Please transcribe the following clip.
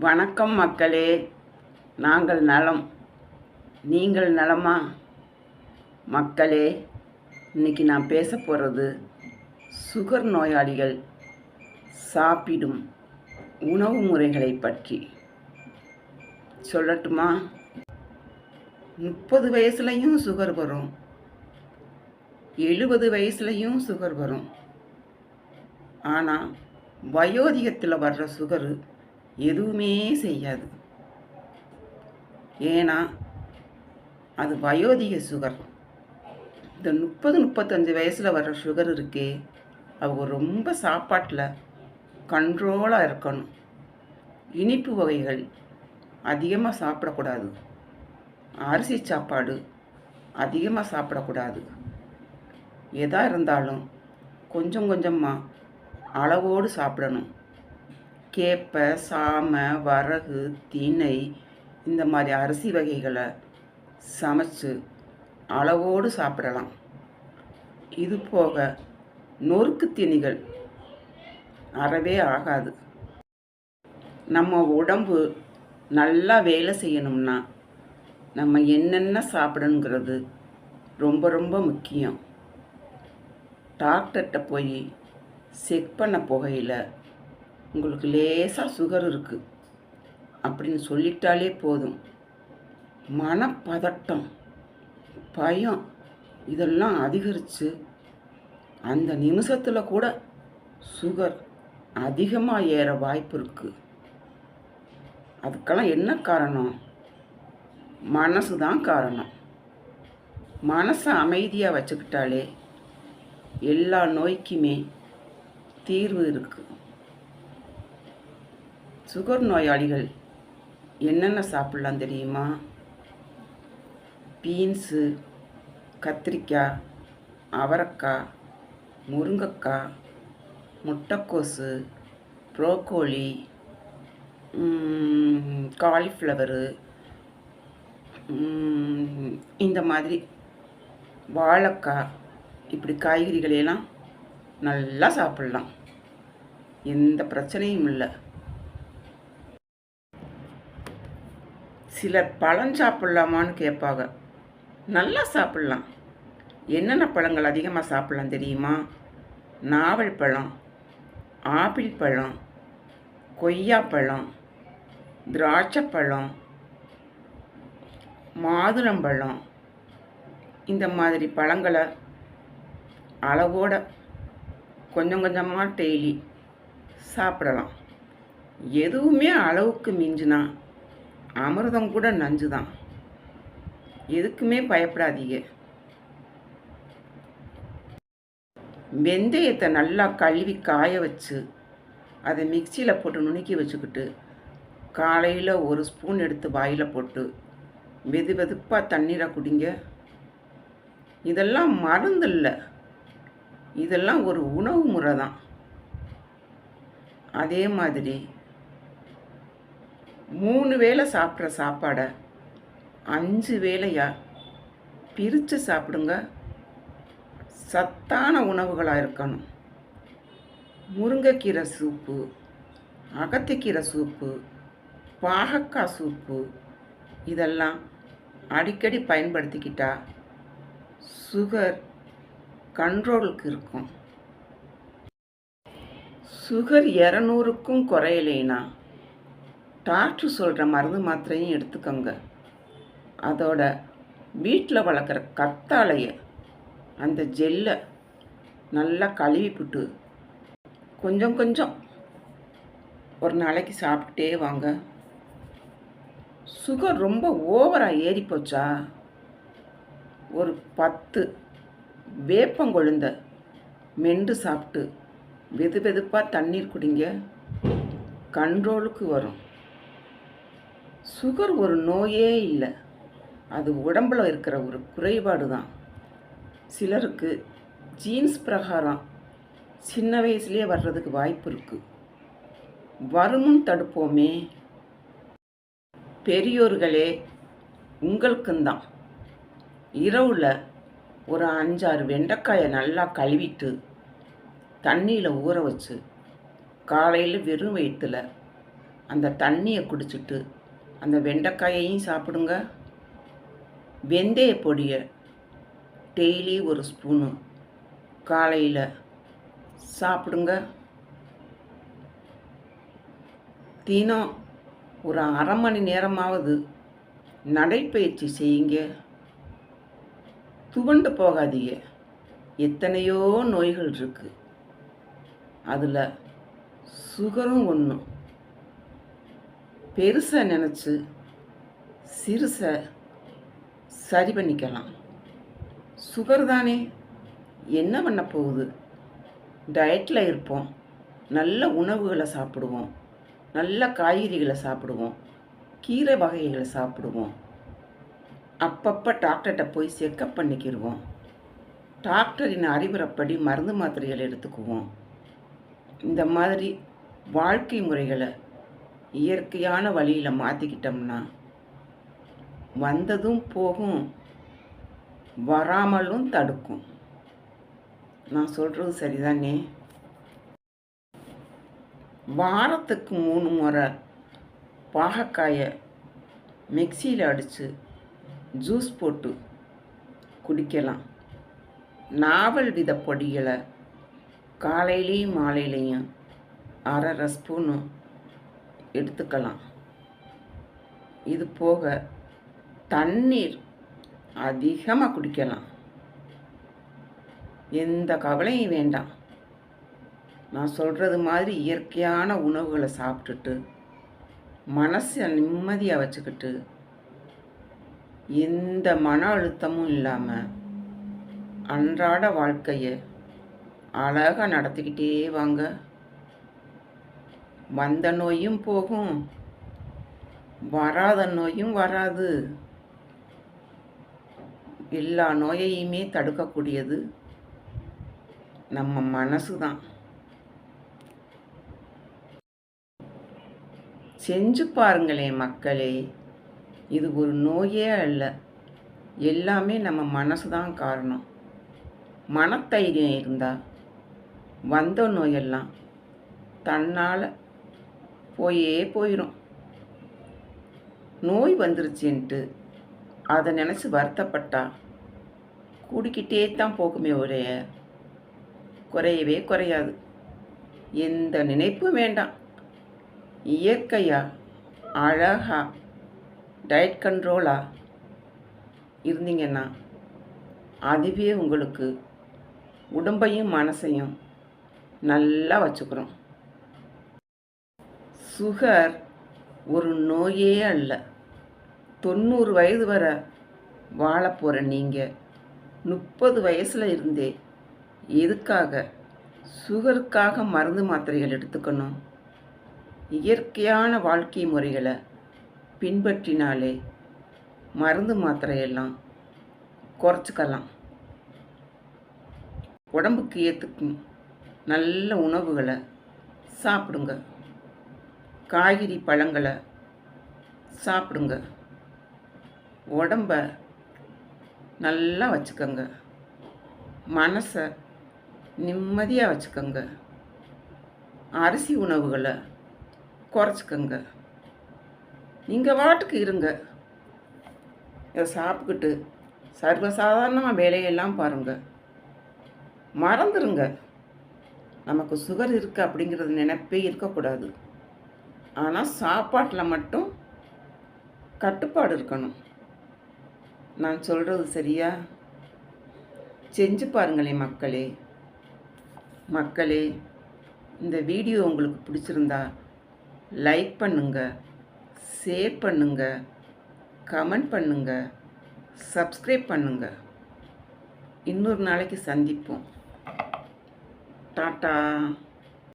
வணக்கம் மக்களே. நாங்கள் நலம். நீங்கள் நலமா? மக்களே இன்னைக்கு நான் பேச போகிறது சுகர் நோயாளிகள் சாப்பிடும் உணவு முறைகளை பற்றி. சொல்லட்டுமா? முப்பது வயசுலையும் சுகர் வரும். எழுபது வயசுலையும் சுகர் வரும். ஆனால் வயோதிகத்தில் வர்ற சுகரு எதுவுமே செய்யாது. ஏன்னா அது வயோதிக சுகர். இந்த முப்பது முப்பத்தஞ்சு வயசில் வர்ற சுகர் இருக்கே அவங்க ரொம்ப சாப்பாட்டில் கண்ட்ரோலாக இருக்கணும். இனிப்பு வகைகள் அதிகமாக சாப்பிடக்கூடாது. அரிசி சாப்பாடு அதிகமாக சாப்பிடக்கூடாது. எதா இருந்தாலும் கொஞ்சம் கொஞ்சமாக அளவோடு சாப்பிடணும். கேப்பை சாமை வரகு திணை இந்த மாதிரி அரிசி வகைகளை சமைச்சு அளவோடு சாப்பிடலாம். இது போக நொறுக்கு திணிகள் அறவே ஆகாது. நம்ம உடம்பு நல்லா வேலை செய்யணும்னா நம்ம என்னென்ன சாப்பிடணுங்கிறது ரொம்ப ரொம்ப முக்கியம். டாக்டர்கிட்ட போய் செக் பண்ண போகையில் உங்களுக்கு லேசாக சுகர் இருக்குது அப்படின்னு சொல்லிட்டாலே போதும். மனப்பதட்டம் பயம் இதெல்லாம் அதிகரித்து அந்த நிமிஷத்தில் கூட சுகர் அதிகமாக ஏற வாய்ப்பு இருக்குது அதுக்கெல்லாம் என்ன காரணம்? மனசு தான் காரணம். மனசை அமைதியாக வச்சுக்கிட்டாலே எல்லா நோய்க்குமே தீர்வு இருக்குது சுகர் நோயாளிகள் என்னென்ன சாப்பிட்லாம் தெரியுமா? பீன்ஸு கத்திரிக்காய் அவரக்காய் முருங்கைக்காய் முட்டைக்கோசு ப்ரோக்கோலி காலிஃப்ளவரு இந்த மாதிரி வாழைக்காய் இப்படி காய்கறிகளையெல்லாம் நல்லா சாப்பிட்லாம். எந்த பிரச்சனையும் இல்லை. சிலர் பழம் சாப்பிட்லாமான்னு கேட்பாங்க. நல்லா சாப்பிட்லாம். என்னென்ன பழங்கள் அதிகமாக சாப்பிட்லாம் தெரியுமா? நாவல் பழம் ஆப்பிள் பழம் கொய்யாப்பழம் திராட்சைப்பழம் மாதுளம்பழம் இந்த மாதிரி பழங்களை அளவோட கொஞ்சம் கொஞ்சமாக டெய்லி சாப்பிடலாம். எதுவுமே அளவுக்கு மிஞ்சினா அமிர்தம் கூட நஞ்சு தான் எதுக்குமே பயப்படாதீங்க. வெந்தயத்தை நல்லா கழுவி காய வச்சு அதை மிக்சியில் போட்டு நுணுக்கி வச்சுக்கிட்டு காலையில் ஒரு ஸ்பூன் எடுத்து வாயில் போட்டு வெது வெதுப்பாக தண்ணீரை குடிங்க. இதெல்லாம் மருந்து இல்லை. இதெல்லாம் ஒரு உணவு முறை தான் அதே மாதிரி மூணு வேளை சாப்பிட்ற சாப்பாடை அஞ்சு வேளையா பிரித்து சாப்பிடுங்க. சத்தான உணவுகளாக இருக்கணும். முருங்கைக்கீரை சூப்பு அகத்திக்கீரை சூப்பு பாகக்காய் சூப்பு இதெல்லாம் அடிக்கடி பயன்படுத்திக்கிட்டா சுகர் கண்ட்ரோலுக்கு இருக்கும். சுகர் இரநூறுக்கும் குறையலைனா டாக்டர் சொல்கிற மருந்து மாத்திரையும் எடுத்துக்கோங்க. அதோட வீட்டில் வளர்க்குற கத்தாழைய அந்த ஜெல்லை நல்லா கழுவிப்புட்டு கொஞ்சம் கொஞ்சம் ஒரு நாளைக்கு சாப்பிட்டுட்டே வாங்க. சுகர் ரொம்ப ஓவராக ஏறி போச்சா? ஒரு பத்து வேப்பங்கொழுந்த மென்று சாப்பிட்டு வெது வெதுப்பாக தண்ணீர் குடிங்க. கண்ட்ரோலுக்கு வரும். சுகர் ஒரு நோயே இல்லை. அது உடம்பில் இருக்கிற ஒரு குறைபாடு தான் சிலருக்கு ஜீன்ஸ் பிரகாரம் சின்ன வயசுலேயே வர்றதுக்கு வாய்ப்பு இருக்குது வருமுன் தடுப்போமே. பெரியோர்களே உங்களுக்குந்தான். இரவில் ஒரு அஞ்சாறு வெண்டைக்காயை நல்லா கழுவிட்டு தண்ணியில் ஊற வச்சு காலையில் வெறும் வயிற்றுல அந்த தண்ணியை குடிச்சிட்டு அந்த வெண்டைக்காயையும் சாப்பிடுங்க. வெந்தய பொடியை டெய்லி ஒரு ஸ்பூனு காலையில் சாப்பிடுங்க. தினம் ஒரு அரை மணி நேரமாவது நடைப்பயிற்சி செய்யுங்க. துவண்டு போகாதீங்க. எத்தனையோ நோய்கள் இருக்குது அதில் சுகரும் ஒன்றும் பெருசை நினச்சி சிறுசை சரி பண்ணிக்கலாம். சுகர் தானே? என்ன பண்ண போகுது? டயட்டில் இருப்போம். நல்ல உணவுகளை சாப்பிடுவோம். நல்ல காய்கறிகளை சாப்பிடுவோம். கீரை வகைகளை சாப்பிடுவோம். அப்பப்போ டாக்டர்கிட்ட போய் செக்கப் பண்ணிக்கிடுவோம் டாக்டரின் அறிவுரைப்படி மருந்து மாத்திரைகள் எடுத்துக்குவோம். இந்த மாதிரி வாழ்க்கை முறைகளை இயற்கையான வழியில் மாற்றிக்கிட்டோம்னா வந்ததும் போகும் வராமலும் தடுக்கும். நான் சொல்கிறது சரிதானே? வாரத்துக்கு மூணு முறை பாகக்காயை மிக்சியில் அடித்து ஜூஸ் போட்டு குடிக்கலாம். நாவல் வித பொடிகளை காலையிலையும் மாலையிலையும் அரை ஸ்பூனும் எடுத்துக்கலாம். இது போக தண்ணீர் அதிகமாக குடிக்கலாம். எந்த கவலையும் வேண்டாம். நான் சொல்கிறது மாதிரி இயற்கையான உணவுகளை சாப்பிட்டுட்டு மனசை நிம்மதியாக வச்சுக்கிட்டு எந்த மன அழுத்தமும் இல்லாமல் அன்றாட வாழ்க்கையை அழகாக நடத்திக்கிட்டே வாங்க. வந்த நோயும் போகும். வராத நோயும் வராது. எல்லா நோயையுமே தடுக்கக்கூடியது. நம்ம மனசு தான் செஞ்சு பாருங்களேன் மக்களே இது ஒரு நோயே அல்ல. எல்லாமே நம்ம மனசு தான் காரணம். மனத்தைரியம் இருந்தால் வந்த நோயெல்லாம் தன்னால் போயே போயிடும் நோய் வந்துருச்சுன்ட்டு அதை நினச்சி வருத்தப்பட்டா. கூடிக்கிட்டே தான் போகுமே ஒரே குறையவே குறையாது. எந்த நினைப்பும் வேண்டாம். இயற்கையாக அழகாக டயட் கண்ட்ரோலாக இருந்தீங்கன்னா அதுவே உங்களுக்கு உடம்பையும் மனசையும் நல்லா வச்சுக்கிறோம் சுகர் ஒரு நோயே அல்ல. தொண்ணூறு வயது வரை வாழ போகிற நீங்கள் முப்பது வயசில் இருந்தே எதுக்காக சுகருக்காக மருந்து மாத்திரைகள் எடுத்துக்கணும்? இயற்கையான வாழ்க்கை முறைகளை பின்பற்றினாலே மருந்து மாத்திரையெல்லாம் குறைச்சிக்கலாம். உடம்புக்கு ஏற்றுக்கும் நல்ல உணவுகளை சாப்பிடுங்க. காய்கறி பழங்களை சாப்பிடுங்க. உடம்ப நல்லா வச்சுக்கோங்க. மனசை நிம்மதியாக வச்சுக்கோங்க. அரிசி உணவுகளை குறைச்சிக்கோங்க. நீங்கள் வாட்டுக்கு இருங்க. இதை சாப்பிட்டுக்கிட்டு சர்வசாதாரணமாக வேலையெல்லாம் பாருங்கள் மறந்துடுங்க நமக்கு சுகர் இருக்குது அப்படிங்கிறது நினைப்பே இருக்கக்கூடாது. ஆனால் சாப்பாட்டில் மட்டும் கட்டுப்பாடு இருக்கணும். நான் சொல்கிறது சரியா? செஞ்சு பாருங்களேன் மக்களே. மக்களே இந்த வீடியோ உங்களுக்கு பிடிச்சிருந்தா லைக் பண்ணுங்கள் ஷேர் பண்ணுங்கள் கமெண்ட் பண்ணுங்கள் சப்ஸ்கிரைப் பண்ணுங்கள் இன்னொரு நாளைக்கு சந்திப்போம். டாட்டா.